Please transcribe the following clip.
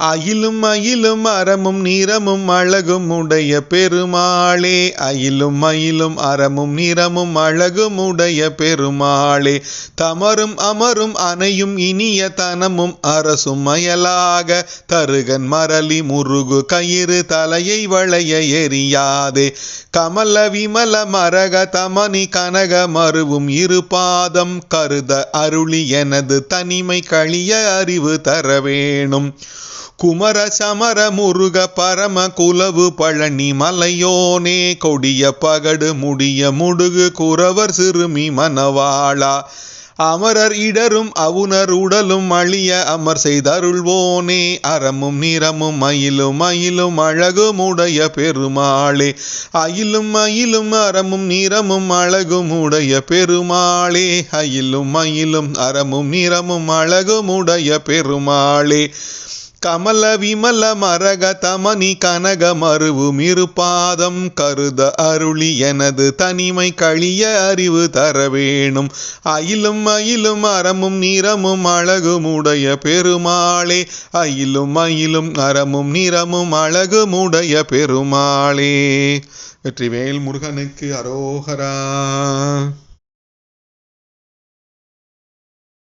அயிலும் அயிலும் அறமும் நிறமும் அழகும் உடைய பெருமாளே. அயிலும் அயிலும் அறமும் நிறமும் அழகும் உடைய பெருமாளே. தமரும் அமரும் அணையும் இனிய தனமும் அரசும் அயலாக தருகன் மரளி முருகு கயிறு தலையை வளைய எரியாதே. கமல விமல மரக தமனி கனக மருவும் இரு பாதம் கருத அருளி எனது தனிமை கழிய அறிவு தர வேணும். குமர சமர முருக பரம குலவு பழனி மலையோனே கொடிய பகடு முடிய முடுகு குறவர் சிறுமி மணவாளா. அமரர் இடரும் அவுணர் உடலும் அழிய அமர் செய்தருள்வோனே அறமும் நிறமும் மயிலும் மயிலும் அழகும் உடைய பெருமாளே. அயிலும் மயிலும் அறமும் நிறமும் அழகும் உடைய பெருமாளே அயிலும் மயிலும் அறமும் நிறமும் அழகும் உடைய பெருமாளே. கமல விமல மரக தமனி கனக மருவும் இருபாதம் கருத அருளி எனது தனிமை கழிய அறிவு தர வேணும். அயிலும் அயிலும் அறமும் நிறமும் அழகும் உடைய பெருமாளே. அயிலும் அயிலும் அறமும் நிறமும் அழகும் உடைய பெருமாளே. வெற்றிவேல் முருகனுக்கு அரோகரா.